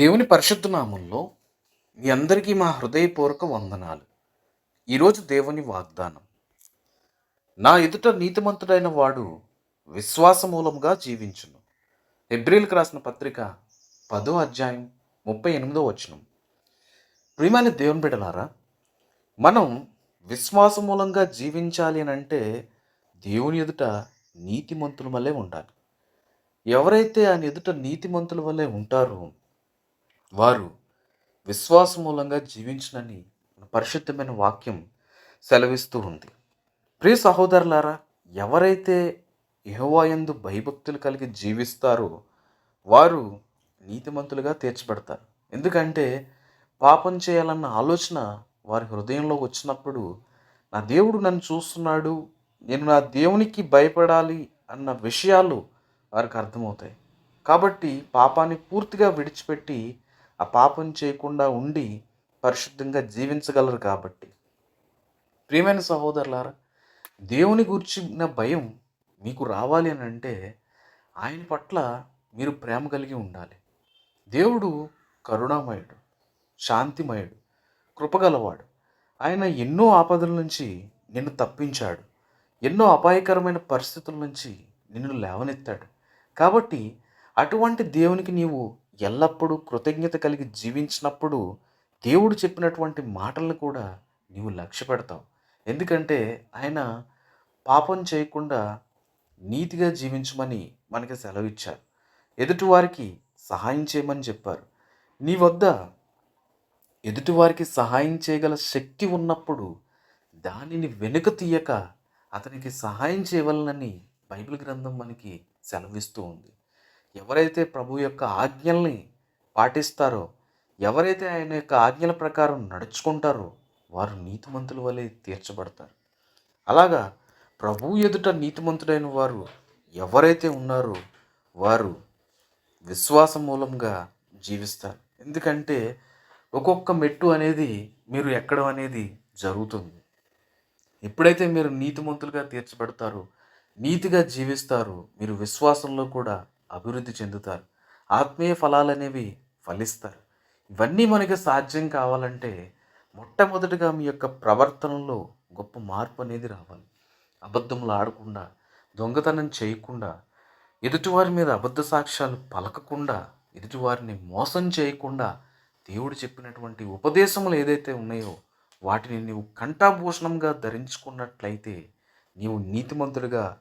దేవుని పరిశుద్ధ నామంలో మీ అందరికీ మా హృదయపూర్వక వందనాలు. ఈరోజు దేవుని వాగ్దానం. నా ఎదుట నీతిమంతుడైన వాడు విశ్వాసమూలంగా జీవించును. ఎబ్రిల్కి రాసిన పత్రిక పదో అధ్యాయం ముప్పై ఎనిమిదో వచనం. ప్రియమైన దేవుని బిడలారా మనం విశ్వాసమూలంగా జీవించాలి అని అంటే దేవుని ఎదుట నీతిమంతుల వల్లే ఉండాలి. ఎవరైతే ఆయన ఎదుట నీతిమంతుల వల్లే ఉంటారో వారు విశ్వాసమూలంగా జీవించునని మన పరిశుద్ధమైన వాక్యం సెలవిస్తూ ఉంది. ప్రియ సహోదరులారా ఎవరైతే యహోవాయందు భయభక్తులు కలిగి జీవిస్తారో వారు నీతిమంతులుగా తీర్చబడతారు. ఎందుకంటే పాపం చేయాలన్న ఆలోచన వారి హృదయంలో వచ్చినప్పుడు నా దేవుడు నన్ను చూస్తున్నాడు నేను నా దేవునికి భయపడాలి అన్న విషయాలు వారికి అర్థమవుతాయి. కాబట్టి పాపాన్ని పూర్తిగా విడిచిపెట్టి ఆ పాపం చేయకుండా ఉండి పరిశుద్ధంగా జీవించగలరు కాబట్టి. ప్రియమైన సహోదరులారా దేవుని గురించిన భయం మీకు రావాలి అని అంటే ఆయన పట్ల మీరు ప్రేమ కలిగి ఉండాలి. దేవుడు కరుణామయుడు శాంతిమయుడు కృపగలవాడు. ఆయన ఎన్నో ఆపదల నుంచి నిన్ను తప్పించాడు. ఎన్నో అపాయకరమైన పరిస్థితుల నుంచి నిన్ను లేవనెత్తాడు. కాబట్టి అటువంటి దేవునికి నీవు ఎల్లప్పుడూ కృతజ్ఞత కలిగి జీవించినప్పుడు దేవుడు చెప్పినటువంటి మాటలను కూడా నీవు లక్ష్య పెడతావు. ఎందుకంటే ఆయన పాపం చేయకుండా నీతిగా జీవించమని మనకి సెలవిచ్చారు. ఎదుటివారికి సహాయం చేయమని చెప్పారు. నీ వద్ద ఎదుటివారికి సహాయం చేయగల శక్తి ఉన్నప్పుడు దానిని వెనుక తీయక అతనికి సహాయం చేయవలనని బైబిల్ గ్రంథం మనకి సెలవిస్తూ ఉంది. ఎవరైతే ప్రభు యొక్క ఆజ్ఞల్ని పాటిస్తారో ఎవరైతే ఆయన యొక్క ఆజ్ఞల ప్రకారం నడుచుకుంటారో వారు నీతిమంతుల వలె తీర్చబడతారు. అలాగా ప్రభు ఎదుట నీతిమంతుడైన వారు ఎవరైతే ఉన్నారో వారు విశ్వాసం మూలంగా జీవిస్తారు. ఎందుకంటే ఒక్కొక్క మెట్టు అనేది మీరు ఎక్కడం అనేది జరుగుతుంది. ఎప్పుడైతే మీరు నీతిమంతులుగా తీర్చబడతారో నీతిగా జీవిస్తారు మీరు విశ్వాసంలో కూడా అభివృద్ధి చెందుతారు. ఆత్మీయ ఫలాలు అనేవి ఫలిస్తారు. ఇవన్నీ మనకి సాధ్యం కావాలంటే మొట్టమొదటిగా మీ యొక్క ప్రవర్తనలో గొప్ప మార్పు అనేది రావాలి. అబద్ధములు ఆడకుండా దొంగతనం చేయకుండా ఎదుటివారి మీద అబద్ధ సాక్ష్యాలు పలకకుండా ఎదుటివారిని మోసం చేయకుండా దేవుడు చెప్పినటువంటి ఉపదేశములు ఏదైతే ఉన్నాయో వాటిని నీవు కంఠాభూషణంగా ధరించుకున్నట్లయితే నీవు నీతిమంతుడిగా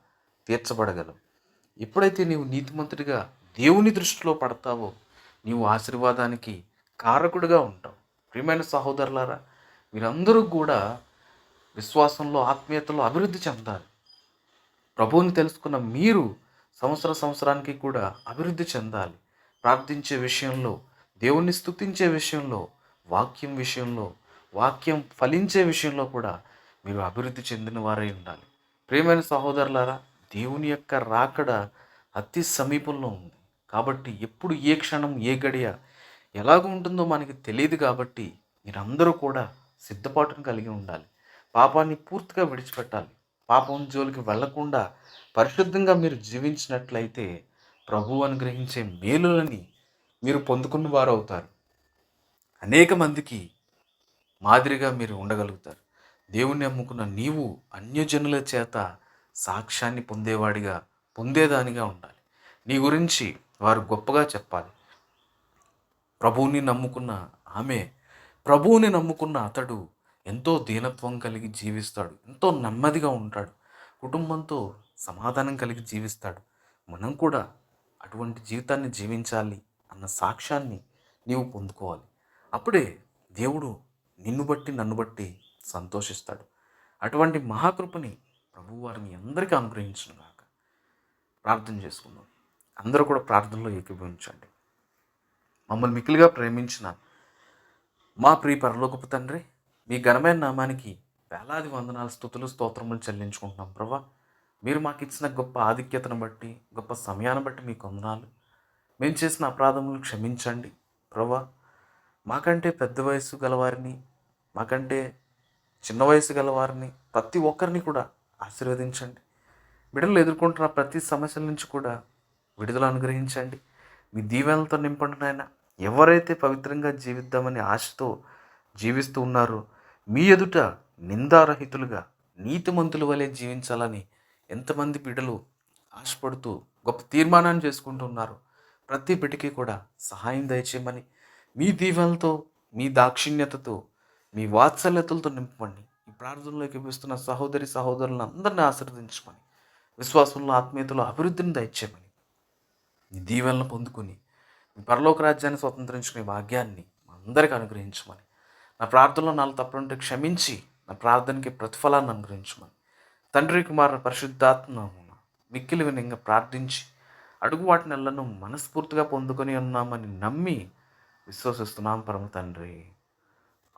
తీర్చబడగలవు. ఎప్పుడైతే నీవు నీతిమంతుడిగా దేవుని దృష్టిలో పడతావో నీవు ఆశీర్వాదానికి కారకుడిగా ఉంటావు. ప్రియమైన సహోదరులారా మీరందరూ కూడా విశ్వాసంలో ఆత్మీయతలో అభివృద్ధి చెందాలి. ప్రభువుని తెలుసుకున్న మీరు సంవత్సర సంవత్సరానికి కూడా అభివృద్ధి చెందాలి. ప్రార్థించే విషయంలో దేవుణ్ణి స్థుతించే విషయంలో వాక్యం విషయంలో వాక్యం ఫలించే విషయంలో కూడా మీరు అభివృద్ధి చెందిన వారై ఉండాలి. ప్రియమైన సహోదరులారా దేవుని యొక్క రాకడ అతి సమీపంలో ఉంది. కాబట్టి ఎప్పుడు ఏ క్షణం ఏ గడియ ఎలాగ ఉంటుందో మనకి తెలియదు కాబట్టి మీరందరూ కూడా సిద్ధపాటును కలిగి ఉండాలి. పాపాన్ని పూర్తిగా విడిచిపెట్టాలి. పాపం జోలికి వెళ్ళకుండా పరిశుద్ధంగా మీరు జీవించినట్లయితే ప్రభు అనుగ్రహించే మేలులని మీరు పొందుకున్న వారు అవుతారు అనేక మందికి మాదిరిగా మీరు ఉండగలుగుతారు. దేవుణ్ణి అమ్ముకున్న నీవు అన్యజనుల చేత సాక్ష్యాన్ని పొందేవాడిగా పొందేదానిగా ఉండాలి. నీ గురించి వారు గొప్పగా చెప్పాలి. ప్రభువుని నమ్ముకున్న ఆమె ప్రభువుని నమ్ముకున్న అతడు ఎంతో దీనత్వం కలిగి జీవిస్తాడు. ఎంతో నెమ్మదిగా ఉంటాడు. కుటుంబంతో సమాధానం కలిగి జీవిస్తాడు. మనం కూడా అటువంటి జీవితాన్ని జీవించాలి అన్న సాక్ష్యాన్ని నీవు పొందుకోవాలి. అప్పుడే దేవుడు నిన్ను బట్టి నన్ను బట్టి సంతోషిస్తాడు. అటువంటి మహాకృపని ప్రభు వారు మీ అందరికీ అనుగ్రహించిన కాక ప్రార్థన చేసుకుందాం. అందరూ కూడా ప్రార్థనలో ఏకీభవించండి. మమ్మల్ని మిక్కిలిగా ప్రేమించిన మా ప్రియ పరలోకపు తండ్రి మీ ఘనమైన నామానికి వేలాది వందనాలు స్థుతులు స్తోత్రములు చెల్లించుకుంటున్నాం ప్రభా. మీరు మాకు ఇచ్చిన గొప్ప ఆధిక్యతను బట్టి గొప్ప సమయాన్ని బట్టి మీకు వందనాలు. మేము చేసిన అపరాధములు క్షమించండి ప్రభా. మాకంటే పెద్ద వయసు గలవారిని మాకంటే చిన్న వయసు గలవారిని ప్రతి ఒక్కరిని కూడా ఆశీర్వదించండి. బిడ్డలు ఎదుర్కొంటున్న ప్రతి సమస్యల నుంచి కూడా విడుదల అనుగ్రహించండి. మీ దీవెనలతో నింపండి నాయన. ఎవరైతే పవిత్రంగా జీవిద్దామని ఆశతో జీవిస్తూ ఉన్నారో మీ ఎదుట నిందారహితులుగా నీతిమంతుల వలె జీవించాలని ఎంతమంది బిడ్డలు ఆశపడుతూ గొప్ప తీర్మానాన్ని చేసుకుంటున్నారు ప్రతి బిడ్డకి కూడా సహాయం దయచేయమని మీ దీవెనలతో మీ దాక్షిణ్యతతో మీ వాత్సల్యతలతో నింపండి. ఈ ప్రార్థనలోకి వస్తున్న సహోదరి సహోదరులను అందరినీ ఆశీర్వదించమని విశ్వాసంలో ఆత్మీయతలో అభివృద్ధిని దయచేయమని నీ దీవెలను పొందుకుని నీ పరలోక రాజ్యాన్ని స్వతంత్రించుకునే భాగ్యాన్ని అందరికీ అనుగ్రహించమని నా ప్రార్థనలో నాలుగు తప్పులుంటే క్షమించి నా ప్రార్థనకి ప్రతిఫలాన్ని అనుగ్రహించమని తండ్రి కుమార పరిశుద్ధాత్మ మిక్కిలి వినంగా ప్రార్థించి అడుగు వాటి నెలను మనస్ఫూర్తిగా పొందుకొని ఉన్నామని నమ్మి విశ్వసిస్తున్నాం పరమ తండ్రి.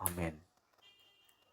ఆమెన్.